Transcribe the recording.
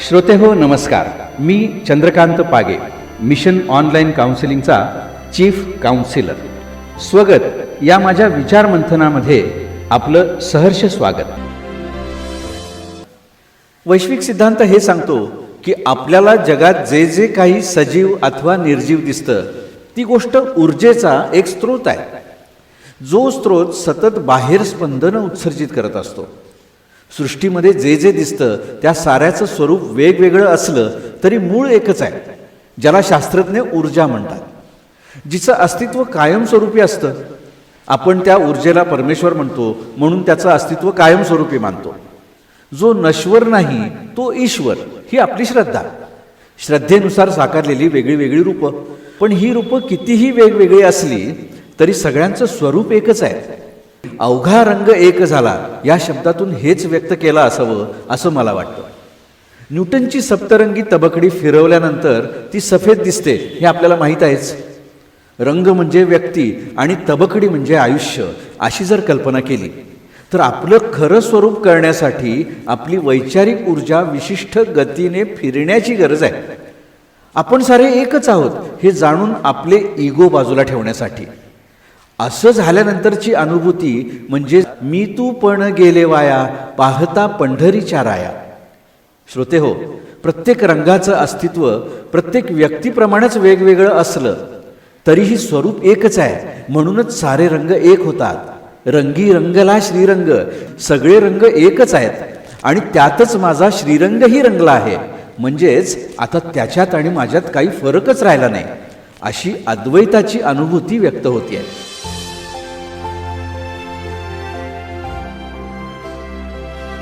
श्रोते हो नमस्कार. मी चंद्रकांत पागे मिशन ऑनलाईन काउन्सिलिंगचा चीफ काउन्सिलर. स्वगत. या माझ्या विचार मंथनामध्ये आपलं सहर्ष स्वागत. वैश्विक सिद्धांत हे सांगतो की आपल्याला जगात जे जे काही सजीव अथवा निर्जीव दिसतं ती गोष्ट ऊर्जेचा एक स्रोत आहे. जो स्रोत सतत बाहेर स्पंदनं उत्सर्जित करत असतो. सृष्टीमध्ये जे जे दिसतं त्या साऱ्याचं स्वरूप वेगवेगळं असलं तरी मूळ एकच आहे ज्याला शास्त्रज्ञ ऊर्जा म्हणतात. जिचं अस्तित्व कायमस्वरूपी असतं. आपण त्या ऊर्जेला परमेश्वर म्हणतो म्हणून त्याचं अस्तित्व कायमस्वरूपी मानतो. जो नश्वर नाही तो ईश्वर ही आपली श्रद्धा. श्रद्धेनुसार साकारलेली वेगळी वेगळी रूपं. पण ही रूपं कितीही वेगवेगळी असली तरी सगळ्यांचं स्वरूप एकच आहे. अवघा रंग एक झाला. या शब्दातून हेच व्यक्त केलं असावं असं मला वाटतं. न्यूटनची सप्तरंगी तबकडी फिरवल्यानंतर ती सफेद दिसते हे आपल्याला माहीत आहेच. रंग म्हणजे व्यक्ती आणि तबकडी म्हणजे आयुष्य अशी जर कल्पना केली तर आपलं खरं स्वरूप करण्यासाठी आपली वैचारिक ऊर्जा विशिष्ट गतीने फिरण्याची गरज आहे. आपण सारे एकच आहोत हे जाणून आपले इगो बाजूला ठेवण्यासाठी. असं झाल्यानंतरची अनुभूती म्हणजे मी तू पण गेले वाया पाहता पंढरीच्या राया. श्रोते हो प्रत्येक रंगाचं अस्तित्व प्रत्येक व्यक्तीप्रमाणेच वेगवेगळं असलं तरीही स्वरूप एकच आहे म्हणूनच सारे रंग एक होतात. रंगी रंगला श्रीरंग सगळे रंग एकच आहेत आणि त्यातच माझा श्रीरंगही रंगला आहे. म्हणजेच आता त्याच्यात आणि माझ्यात काही फरकच राहिला नाही अशी अद्वैताची अनुभूती व्यक्त होतीये.